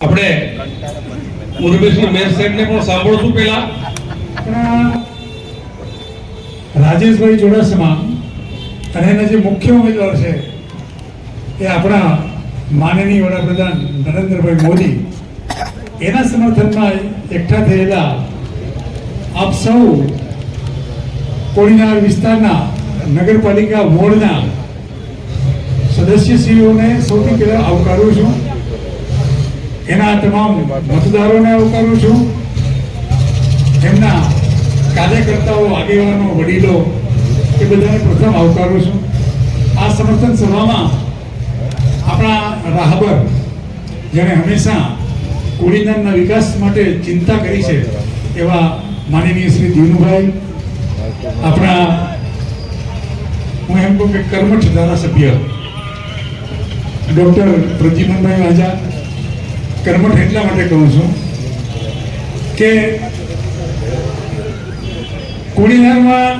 આપણે મુરબીસિંહ મેર સાહેબને પણ સાંભળશું પહેલા. રાજેશભાઈ ચુડાસમા અને એના જે મુખ્ય ઉમેદવાર છે એ આપણા માનનીય વડાપ્રધાન નરેન્દ્રભાઈ મોદી. એના સમર્થનમાં એકઠા થયેલા આપ સૌ કોળીનાર વિસ્તારના નગરપાલિકા વોર્ડના સદસ્યશ્રીઓને સૌથી પહેલાં આવકારું છું. એના તમામ મતદારોને આવકારું છું. એમના કાર્યકર્તાઓ, આગેવાનો, વડીલો, એ બધાને પ્રથમ આવકારું છું. આ સમર્થન સભામાં આપણા રાહબર, જેણે હંમેશા કોડીનારના વિકાસ માટે ચિંતા કરી છે, એવા માનનીય શ્રી દીનુભાઈ આપણા, હું એમ કહું કે કર્મઠ ધારાસભ્ય, ડૉક્ટર પ્રદ્યુમનભાઈ વાજા. કર્મઠ એટલા માટે કહું છું કે કોડીનારમાં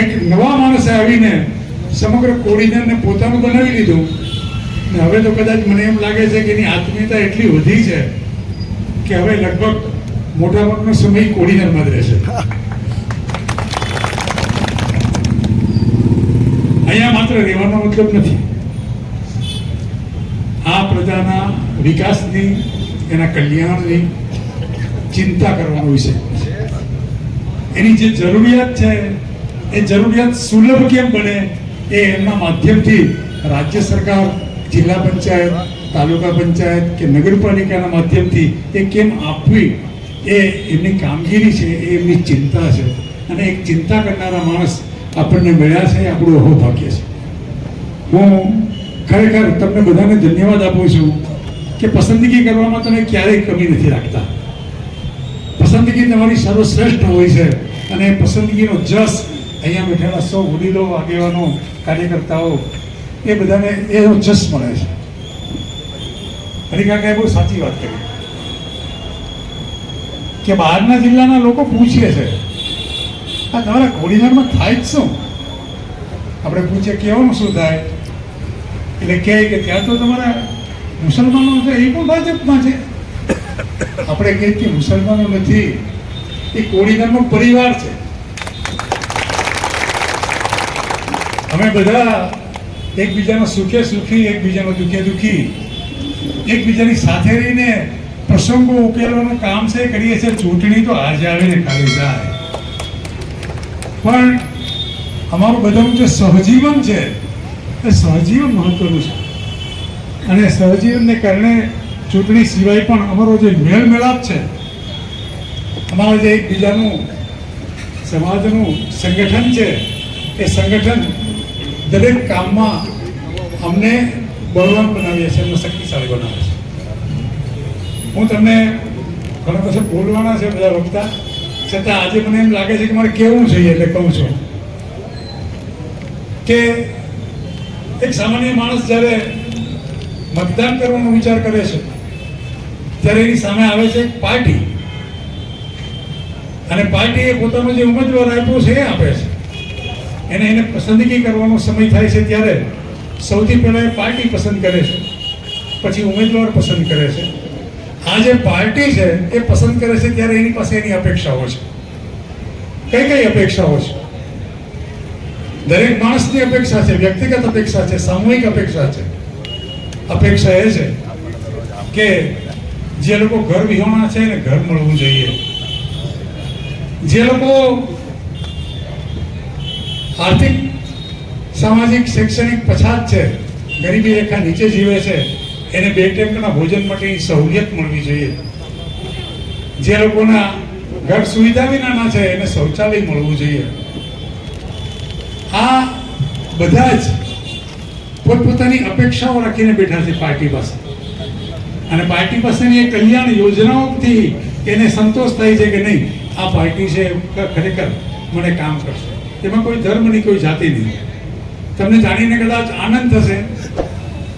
એક નવા માણસે આવીને સમગ્ર કોડીનારને પોતાનું બનાવી લીધું. ને હવે તો કદાચ મને એમ લાગે છે કે એની આત્મીયતા એટલી વધી છે કે હવે લગભગ મોટાભાગનો સમય કોડીનારમાં જ રહેશે. અહીંયા માત્ર રહેવાનો મતલબ નથી. આ પ્રજાના વિકાસની, એના કલ્યાણની ચિંતા કરવાનો વિષય એની જે જરૂરિયાત છે, એ જરૂરિયાત સુલભ કેમ બને, એ એમના માધ્યમથી રાજ્ય સરકાર, જિલ્લા પંચાયત, તાલુકા પંચાયત કે નગરપાલિકાના માધ્યમથી એ કેમ આપવી, એ એમની કામગીરી છે, એ એમની ચિંતા છે. અને એક ચિંતા કરનારા માણસ આપણને મળ્યા છે, આપણું અહોભાગ્ય છે. હું ખરેખર તમને બધાને ધન્યવાદ આપું છું કે પસંદગી કરવામાં તમે ક્યારેય કમી નથી રાખતા. પસંદગી તમારી સર્વશ્રેષ્ઠ હોય છે અને પસંદગીનો જસ અહીંયા બેઠેલા સૌ વડીલો, આગેવાનો, કાર્યકર્તાઓ, એ બધાને એનો જસ મળે છે. હરિકાકાએ બહુ સાચી વાત કરી. કે બહારના જિલ્લાના લોકો પૂછે છે, આ તમારા ઘોડીનારમાં થાય જ શું? આપણે પૂછીએ, કેવાનું શું થાય? એટલે કહે કે ત્યાં તો તમારા મુસલમાનો છે, એ પણ ભાજપમાં છે. આપણે કહીએ કે મુસલમાનો નથી, એ કોડીનારનો પરિવાર છે. અમે બધા એકબીજાના સુખે સુખી, એકબીજાનો દુઃખે દુખી. એકબીજાની સાથે રહીને પ્રસંગો ઉકેલવાનું કામ છે, કરીએ છીએ, ચૂંટણી તો આજે આવીને ખાલી જાય. પણ અમારું બધાનું જે સહજીવન છે એ સહજીવન મહત્વનું છે. અને સહજીવનને કારણે ચૂંટણી સિવાય પણ અમારો જે મેળ મેળાપ છે, અમારા જે એકબીજાનું સમાજનું સંગઠન છે, એ સંગઠન દરેક કામમાં અમને બળવાન બનાવીએ છીએ અમને શક્તિશાળી બનાવે છે. હું તમને ઘણા બધા બોલવાના છે બધા વક્તા, છતાં આજે મને એમ લાગે છે કે મારે કેવું જોઈએ એટલે કહું છું કે એક સામાન્ય માણસ જ્યારે મતદાન કરવાનો વિચાર કરે છે, ત્યારે એની સામે આવે છે પાર્ટી. અને પાર્ટીએ પોતાનો જે ઉમેદવાર આપ્યો છે, એ આપે છે. એને એને પસંદગી કરવાનો સમય થાય છે ત્યારે સૌથી પહેલાં એ પાર્ટી પસંદ કરે છે, પછી ઉમેદવાર પસંદ કરે છે. આ જે પાર્ટી છે, એ પસંદ કરે છે ત્યારે એની પાસે એની અપેક્ષાઓ છે. કઈ કઈ અપેક્ષાઓ છે? દરેક માણસની અપેક્ષા છે, વ્યક્તિગત અપેક્ષા છે, સામૂહિક અપેક્ષા છે. અપેક્ષા એ છે કે જે લોકો ઘર વિહોણા છે એને ઘર મળવું જોઈએ. જે લોકો આર્થિક, સામાજિક, શૈક્ષણિક પછાત છે, ગરીબી રેખા નીચે જીવે છે, એને બે ટેકના ભોજન માટેની સહુલિયત મળવી જોઈએ. જે લોકોના ઘર સુવિધા વિનાના છે, એને શૌચાલય મળવું જોઈએ. આ બધા જ પોતપોતાની અપેક્ષાઓ રાખીને બેઠા છે પાર્ટી પાસે. અને પાર્ટી પાસેની એ કલ્યાણ યોજનાઓથી એને સંતોષ થાય છે કે નહીં, આ પાર્ટી છે ખરેખર મને કામ કરશે. એમાં કોઈ ધર્મ નહીં, કોઈ જાતિ નહીં. તમને જાણીને કદાચ આનંદ થશે.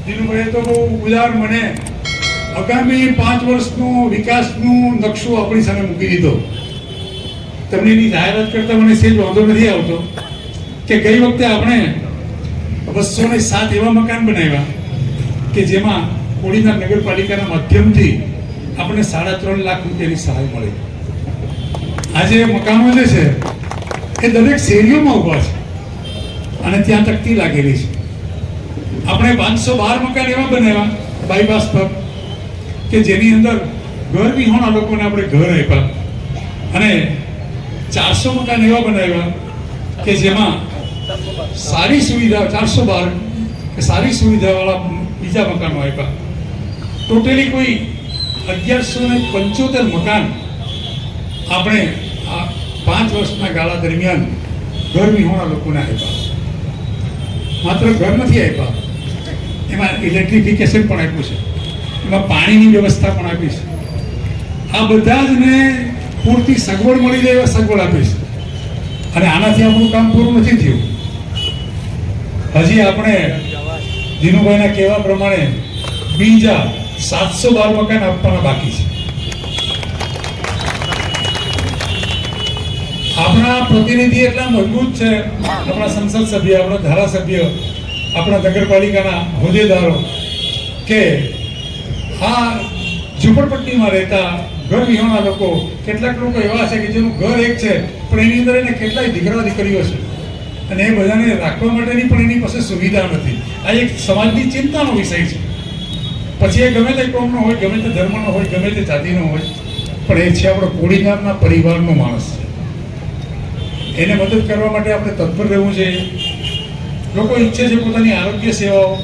દિનુભાઈએ તો બહુ ઉદાર મને આગામી પાંચ વર્ષનું વિકાસનું નકશો આપણી સામે મૂકી દીધો. તમને એની જાહેરાત કરતા મને સેજ વાંધો નથી આવતો. કે ગઈ વખતે આપણે બસો ને સાત એવા મકાન બનાવ્યા કે જેમાં કોળીના નગરપાલિકાના માધ્યમથી આપણે સાડા ત્રણ લાખ રૂપિયાની સહાય મળી. આજે મકાનો જે છે, એ દરેક શેરીઓમાં ઊભા છે અને ત્યાં તકતી લાગેલી છે. આપણે પાંચસો બાર મકાન એવા બનાવ્યા બાયપાસ પર, કે જેની અંદર ઘર વિહોણા લોકોને આપણે ઘર આપ્યા. અને ચારસો મકાન એવા બનાવ્યા કે જેમાં સારી સુવિધા ચારસો બાર કે સારી સુવિધાવાળા બીજા મકાનો આપ્યા. ટોટલી કોઈ અગિયારસો ને પંચોતેર મકાન આપણે આ પાંચ વર્ષના ગાળા દરમિયાન ઘર વિહોણા લોકોને આપ્યા. માત્ર ઘર નથી આપ્યા, એમાં ઇલેક્ટ્રિફિકેશન પણ આપ્યું છે. એમાં પાણીની વ્યવસ્થા પણ આપી છે. આ બધા જ ને પૂરતી સગવડ મળી રહે એવા સગવડ આપી છે. અને આનાથી આપણું કામ પૂરું નથી થયું. હજી આપણે દિનુભાઈના કહેવા પ્રમાણે બીજા સાતસો બાર મકાન આપવાના બાકી છે. આપણા પ્રતિનિધિ એટલા મજબૂત છે, આપણા સંસદ સભ્ય, આપણા ધારાસભ્ય, આપણા નગરપાલિકાના હોદ્દેદારો કે આ ઝુંપડપટ્ટીમાં રહેતા ઘર વિહોણા લોકો, કેટલાક લોકો એવા છે કે જેનું ઘર એક છે, પણ એની અંદર એને કેટલાય દીકરા દીકરીઓ છે. અને એ બધાને રાખવા માટેની પણ એની પાસે સુવિધા નથી. આ એક સમાજની ચિંતાનો વિષય છે. પછી એ ગમે તે કોમનો હોય, ગમે તે ધર્મનો હોય, ગમે તે જાતિનો હોય, પણ એ છે આપણો કોડીનારના પરિવારનો માણસ છે. એને મદદ કરવા માટે આપણે તત્પર રહેવું જોઈએ. લોકો ઈચ્છે છે પોતાની આરોગ્ય સેવાઓ,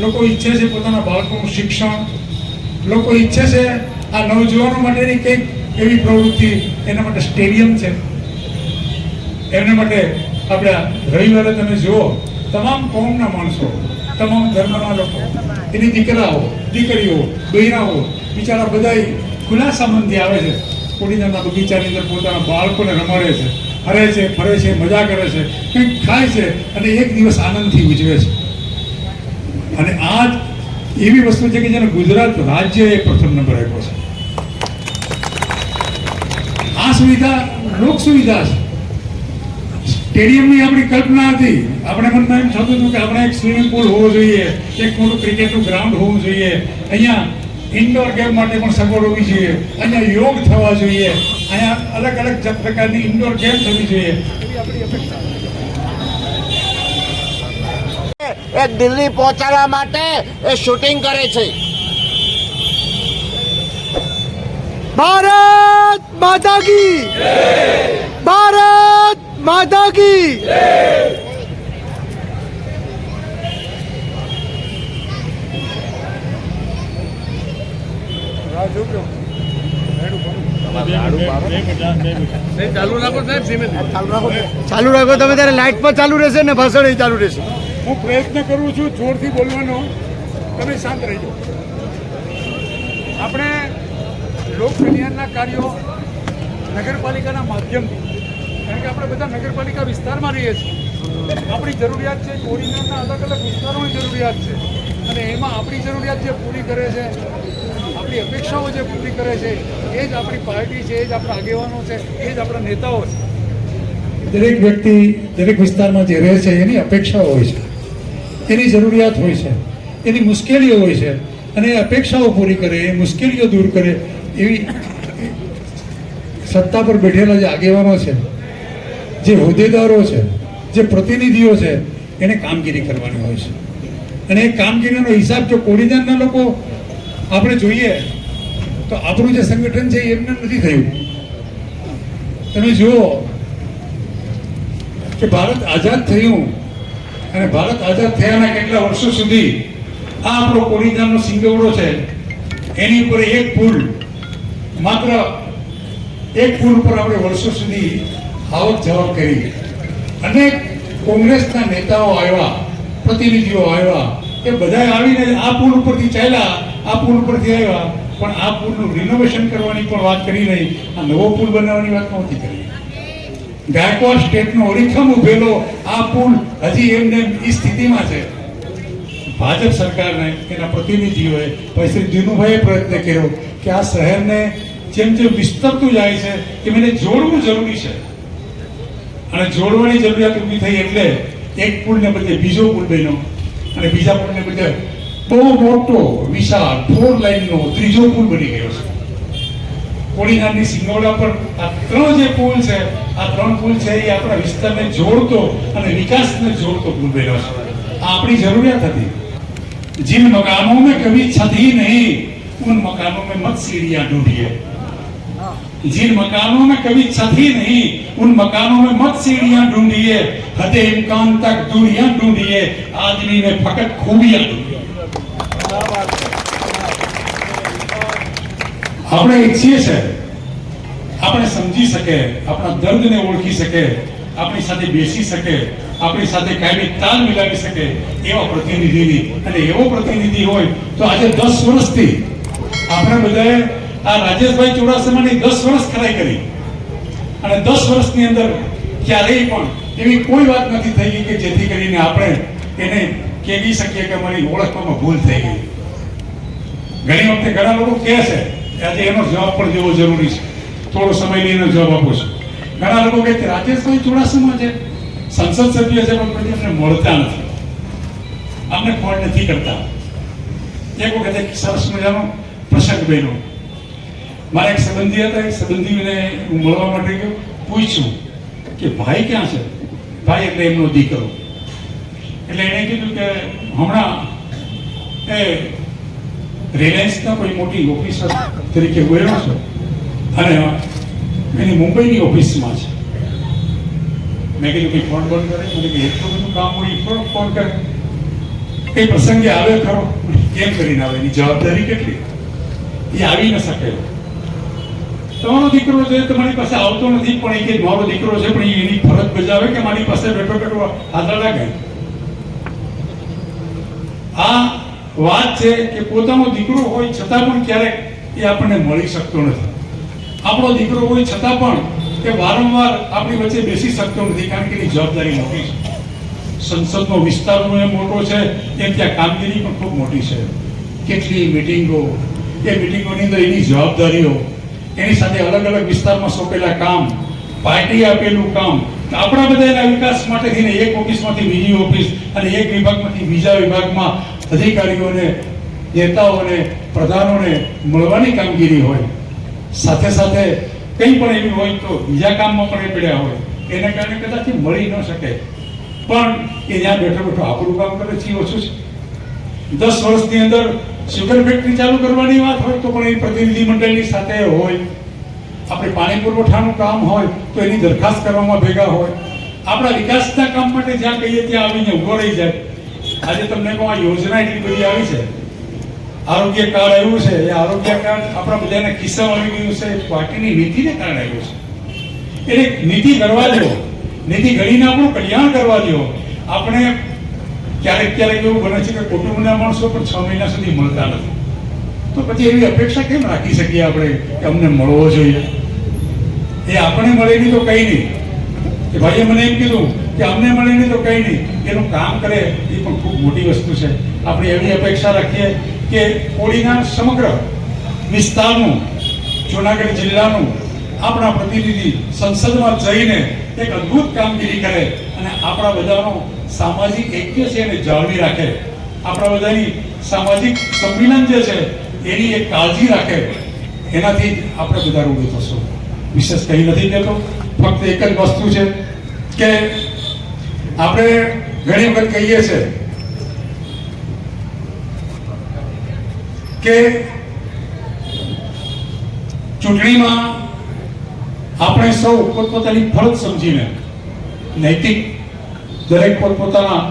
લોકો ઈચ્છે છે પોતાના બાળકોનું શિક્ષણ, લોકો ઈચ્છે છે આ નવજુવાનો માટેની કંઈક એવી પ્રવૃત્તિ એના માટે સ્ટેડિયમ છે. એમના માટે આપણે રવિવારે તમે જુઓ, તમામ કોમના માણસો, તમામ ધર્મના લોકો, એની દીકરાઓ, દીકરીઓ, બહેરાઓ, બિચારા બધા ખુલ્લા સંબંધી આવે છે. કોડીનારના બગીચાની અંદર પોતાના બાળકોને રમાડે છે, હરે છે, ફરે છે, મજા કરે છે, કંઈક ખાય છે અને એક દિવસ આનંદથી ઉજવે છે. અને આ એવી વસ્તુ છે કે જેને ગુજરાત રાજ્યએ પ્રથમ નંબર આપ્યો છે. આ સુવિધા, લોક સુવિધા છે. સ્ટેડિયમની આપણી કલ્પના હતી. આપણે મનમાં એમ થતું હતું કે આપણે એક સ્વિમિંગ પુલ હોવો જોઈએ એક મોટું ક્રિકેટનું ગ્રાઉન્ડ હોવું જોઈએ. અહીંયા ઇન્ડોર ગેમ માટે પણ સગવડ હોવી જોઈએ. અહીંયા યોગ થવા જોઈએ. અહીંયા અલગ અલગ પ્રકારની ઇન્ડોર ગેમ થવી જોઈએ. એ દિલ્હી પહોંચાડવા માટે એ શૂટિંગ કરે છે. ભારત માતાગી ભારત માતા કી ચાલુ રાખો, તમે ત્યારે લાઈટ પણ ચાલુ રહેશે ને ભાષણ ચાલુ રહેશે. હું પ્રયત્ન કરું છું જોરથી બોલવાનો. તમે શાંત રહેજો. આપણે લોક કલ્યાણના કાર્યો નગરપાલિકાના માધ્યમથી કારણ કે આપણે બધા નગરપાલિકા વિસ્તારમાં રહીએ છીએ. આપણી જરૂરિયાત છે કોરિડોરના અલગ અલગ વિસ્તારોની જરૂરિયાત છે. અને એમાં આપણી જરૂરિયાત જે પૂરી કરે છે, આપણી અપેક્ષાઓ જે પૂરી કરે છે, એ જ આપણી પાર્ટી છે, એ જ આપણા આગેવાનો છે, એ જ આપણા નેતાઓ છે. દરેક વ્યક્તિ દરેક વિસ્તારમાં જે રહે છે, એની અપેક્ષાઓ હોય છે. એની જરૂરિયાત હોય છે. એની મુશ્કેલીઓ હોય છે. અને એ અપેક્ષાઓ પૂરી કરે, એ મુશ્કેલીઓ દૂર કરે, એવી સત્તા પર બેઠેલા જે આગેવાનો છે જે હોદ્દેદારો છે, જે પ્રતિનિધિઓ છે, એને કામગીરી કરવાની હોય છે. અને એ કામગીરીનો હિસાબ જો કોડીનારના લોકો આપણે જોઈએ, તો આપણું જે સંગઠન છે એમને નથી થયું. તમે જુઓ કે ભારત આઝાદ થયું અને ભારત આઝાદ થયાના કેટલા વર્ષો સુધી આ આપણો કોડીનારનો સિંગવડો છે, એની ઉપર એક પુલ, માત્ર એક પુલ ઉપર આપણે વર્ષો સુધી આવક જવક કરી. અનેક કોંગ્રેસના નેતાઓ આવ્યા, પ્રતિનિધિઓ આવ્યા, એ બધા આવીને આ પુલ ઉપરથી ચાલ્યા, આ પુલ ઉપરથી આવ્યા, પણ આ પુલનું રિનોવેશન કરવાની પણ વાત કરી નહીં. આ નવો પુલ બનાવવાની વાત નહોતી કરી. ગાયકવાડ સ્ટેટનો ઓરિખમ ઉભેલો, આ પુલ હજી એમને એ સ્થિતિમાં છે. ભાજપ સરકારને, એના પ્રતિનિધિઓએ પછી દિનુભાઈએ પ્રયત્ન કર્યો કે આ શહેરને જેમ જેમ વિસ્તરતું જાય છે, એમ એને જોડવું જરૂરી છે. અને જોડવાની જરૂરિયાત ઊભી થઈ એટલે એક પુલને બદલે બીજો પુલ બન્યો. અને બીજા પુલને બદલે બહુ મોટો, વિશાળ ફોર લાઇનનો ત્રીજો પુલ બની ગયો છે. કોડીનારની સિંગોડા પર આ ત્રણ જે પુલ છે, આ ત્રણ પુલ છે એ આપણા વિસ્તારને જોડતો અને વિકાસને જોડતો પુલ બન્યો છે. આ આપણી જરૂરિયાત હતી. જિન મકાનો મેં કભી છતી નહીં ઉન મકાનો મેં મત સીડિયા ઢૂંઢીએ जिन मकानों में कभी छत ही नहीं उन मकानों में मत सीढ़ियां ढूंढिए हदे इम्कान तक दूरियां ढूंढिए आदमी में फकत खूबियां ढूंढिए આપણે ઈચ્છીએ છે આપણે સમજી શકે આપણા દર્દને ઓળખી શકે આપણી સાથે બેસી શકે આપણી સાથે કાયમી તાલ મિલાવી શકે એવા પ્રતિનિધિની અને એવો પ્રતિનિધિ હોય તો આજે દસ વર્ષથી આપણે બધાએ આ રાજેશભાઈ ચુડાસમાની દસ વર્ષ ખરાઈ કરી. અને દસ વર્ષની અંદર ક્યારેય પણ એવી કોઈ વાત નથી થઈ ગઈ કે જેથી કરીને આપણે એને કહેવી શકીએ કે મારી ઓળખવામાં ભૂલ થઈ ગઈ. ઘણી વખતે ઘણા લોકો કહે છે કે આજે એનો જવાબ પણ દેવો જરૂરી છે. થોડો સમય લઈને જવાબ આપું છું. ઘણા લોકો કહે કે રાજેશભાઈ ચુડાસમા છે. સંસદ સભ્ય છે, પણ પછી અમને મળતા નથી. અમને ફોન નથી કરતા. એક વખત સરસ મજાનો પ્રસંગ બન્યો. મારા એક સંબંધી હતા એક સંબંધીને હું મળવા માટે ગયો. પૂછ્યું કે ભાઈ ક્યાં છે? ભાઈ એટલે એમનો દીકરો. એટલે એણે કીધું કે હમણાં એ રિલાયન્સના કોઈ મોટી ઓફિસર તરીકે ગયો છે અને એની મુંબઈની ઓફિસમાં છે. મેં કીધું કે ફોન બંધ કરે. મને કે એટલું બધું કામ હોય થોડો ફોન કરે? કઈ પ્રસંગે આવે ખરો. કેમ કરીને આવે. એની જવાબદારી કેટલી? એ આવી ન શકે. તમારો દીકરો છે તમારી પાસે આવતો નથી, પણ એ કે મારો દીકરો છે, પણ એની ફરજ બજાવે કે મારી પાસે બેઠો બેઠો હાથ લાગે આ વાત છે કે પોતાનો દીકરો હોય છતાં પણ ક્યારેક એ આપણને મળી શકતો નથી. આપણો દીકરો હોય છતાં પણ એ વારંવાર આપણી વચ્ચે બેસી શકતો નથી, કારણ કે એની જવાબદારી મોટી છે. સંસદનો વિસ્તાર એ મોટો છે એમ ત્યાં કામગીરી પણ ખૂબ મોટી છે. કેટલી મિટિંગો એ મિટિંગોની અંદર એની જવાબદારીઓ એની સાથે અલગ અલગ વિસ્તારમાં સોંપેલા કામ, પાર્ટી આપેલું કામ આપણા બધાના વિકાસ માટે થઈને એક ઓફિસમાંથી બીજી ઓફિસ અને એક વિભાગમાંથી બીજા વિભાગમાં અધિકારીઓને, નેતાઓને, પ્રધાનોને મળવાની કામગીરી હોય. સાથે સાથે કંઈ પણ એવી હોય તો બીજા કામમાં પણ એ પડ્યા હોય. એના કારણે કદાચ મળી ન શકે. પણ એ જ્યાં બેઠો બેઠો આપણું કામ કરે છે ઓછું છે. દસ વર્ષની અંદર સુગર ફેક્ટરી ચાલુ કરવાની વાત હોય તો પણ એ પ્રતિનિધિ મંડળની સાથે હોય, આપણે પાણી પુરવઠાનું કામ હોય તો એની દરખાસ્ત કરવામાં ભેગા હોય. આપણા વિકાસના કામ માટે જ્યાં કહીએ ત્યાં આવીને ઊભો રહી જાય. આજે તમને કહું, આ યોજના એટલી બધી આવી છે. આરોગ્ય કાર્ડ આવ્યું છે, એ આરોગ્ય કાર્ડ આપણા બધાના ખિસ્સામાં આવી ગયું છે પાર્ટીની નીતિને કારણે આવ્યું છે. એટલે નીતિ કરવા દો. નીતિ ઘડીને આપણું કલ્યાણ કરવા દો. આપણે ક્યારેક ક્યારેક એવું બને છે કે કુટુંબના માણસો પણ છ મહિના સુધી મળતા નથી. તો પછી એવી અપેક્ષા કેમ રાખી શકીએ આપણે કે અમને મળવો જોઈએ? એ આપણે મળે નહીં તો કંઈ નહીં. કે ભાઈએ મને એમ કીધું કે અમને મળે નહીં તો કંઈ નહીં. એનું કામ કરે એ પણ ખૂબ મોટી વસ્તુ છે. આપણે એવી અપેક્ષા રાખીએ કે કોળીના સમગ્ર વિસ્તારનું, જુનાગઢ જિલ્લાનું આપણા પ્રતિનિધિ સંસદમાં જઈને એક અદ્ભુત કામગીરી કરે અને આપણા બધાનો સામાજિક એક્ય છે એને જાળવી રાખે. આપણા બધાની સામાજિક સંમિલન જે છે, એની એક કાળજી રાખે. એનાથી આપણે બધા રૂડું થશું. વિશેષ કંઈ નથી કહેતો. ફક્ત એક જ વસ્તુ છે કે આપણે ઘણી વખત કહીએ છીએ કે ચૂંટણીમાં આપણે સૌ પોતપોતાની ફરજ સમજીને નૈતિક દરેક પોતપોતાના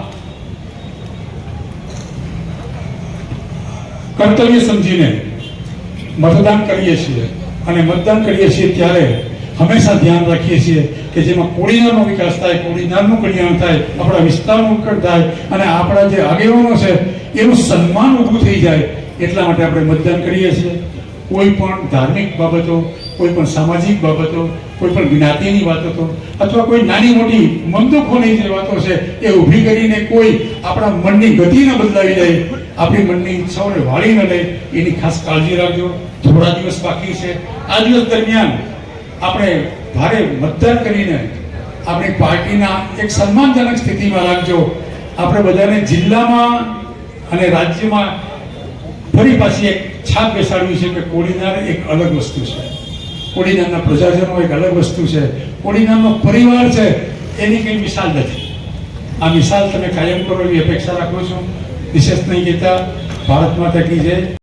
કર્તવ્ય સમજીને મતદાન કરીએ છીએ અને મતદાન કરીએ છીએ ત્યારે હંમેશા ધ્યાન રાખીએ છીએ કે જેમાં કોળીનારનો વિકાસ થાય કોળીનારનું કલ્યાણ થાય, આપણા વિસ્તારનું ઉત્કટ થાય અને આપણા જે આગેવાનો છે, એનું સન્માન ઊભું થઈ જાય એટલા માટે આપણે મતદાન કરીએ છીએ. કોઈ પણ ધાર્મિક બાબતો, કોઈ પણ સામાજિક બાબતો, કોઈ પણ જ્ઞાતિની વાતો અથવા કોઈ નાની મોટી મનદુખોની જે વાતો છે, એ ઊભી કરીને કોઈ આપણા મનની ગતિ ન બદલાવી દે આપણી મનની ઈચ્છાઓને વાળી ન લે, એની ખાસ કાળજી રાખજો. થોડા દિવસ બાકી છે. આ દિવસ દરમિયાન આપણે ભારે મતદાન કરીને આપણી પાર્ટીના એક સન્માનજનક સ્થિતિમાં રાખજો. આપણે બધાને જિલ્લામાં અને રાજ્યમાં ફરી પાછી એક છાપ બેસાડવી છે કે કોડીનાર એક અલગ વસ્તુ છે. કોડીનારના પ્રજાજનો એક અલગ વસ્તુ છે. કોડીનારનો પરિવાર છે, એની કંઈ મિસાલ નથી. આ મિસાલ તમે કાયમ કરો એવી અપેક્ષા રાખું છું. વિશેષ નહીં કહેતા, ભારત માતા કી જય.